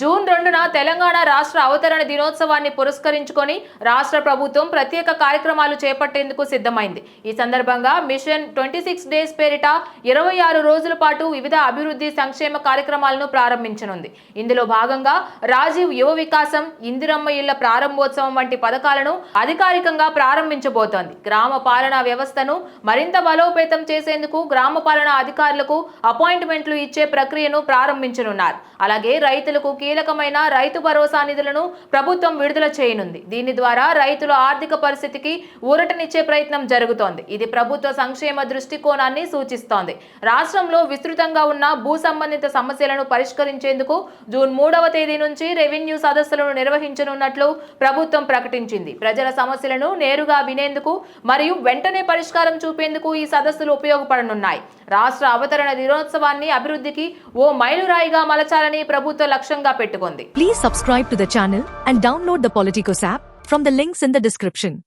June రెండున తెలంగాణ రాష్ట్ర అవతరణ దినోత్సవాన్ని పురస్కరించుకొని రాష్ట్ర ప్రభుత్వం ప్రత్యేక కార్యక్రమాలు చేపట్టేందుకు సిద్ధమైంది. ఈ సందర్భంగా మిషన్ ట్వంటీ సిక్స్ డేస్ పేరిట ఇరవై ఆరు రోజుల పాటు వివిధ అభివృద్ధి సంక్షేమ కార్యక్రమాలను ప్రారంభించనుంది. ఇందులో భాగంగా రాజీవ్ యువ వికాసం ఇందిరమ్మ ఇళ్ళ ప్రారంభోత్సవం వంటి పథకాలను అధికారికంగా ప్రారంభించబోతోంది. గ్రామ పాలనా వ్యవస్థను మరింత బలోపేతం చేసేందుకు గ్రామ పాలనా అధికారులకు అపాయింట్మెంట్లు ఇచ్చే ప్రక్రియను ప్రారంభించనున్నారు. అలాగే రైతులకు కీలకమైన రైతు భరోసా నిధులను ప్రభుత్వం విడుదల చేయనుంది. దీని ద్వారా రైతుల ఆర్థిక పరిస్థితికి ఊరటనిచ్చే ప్రయత్నం జరుగుతోంది. ఇది ప్రభుత్వ సంక్షేమ దృష్టికోణాన్ని సూచిస్తోంది. రాష్ట్రంలో విస్తృతంగా ఉన్న భూ సంబంధిత సమస్యలను పరిష్కరించేందుకు జూన్ మూడవ తేదీ నుంచి రెవెన్యూ సదస్సులను నిర్వహించనున్నట్లు ప్రభుత్వం ప్రకటించింది. ప్రజల సమస్యలను నేరుగా వినేందుకు మరియు వెంటనే పరిష్కారం చూపేందుకు ఈ సదస్సులు ఉపయోగపడనున్నాయి. రాష్ట్ర అవతరణ దినోత్సవాన్ని అభివృద్ధికి ఓ మైలురాయిగా మలచాలని ప్రభుత్వ లక్ష్యంగా పెట్టుకుంది Please subscribe to the channel and download the Politicos app from the links in the description.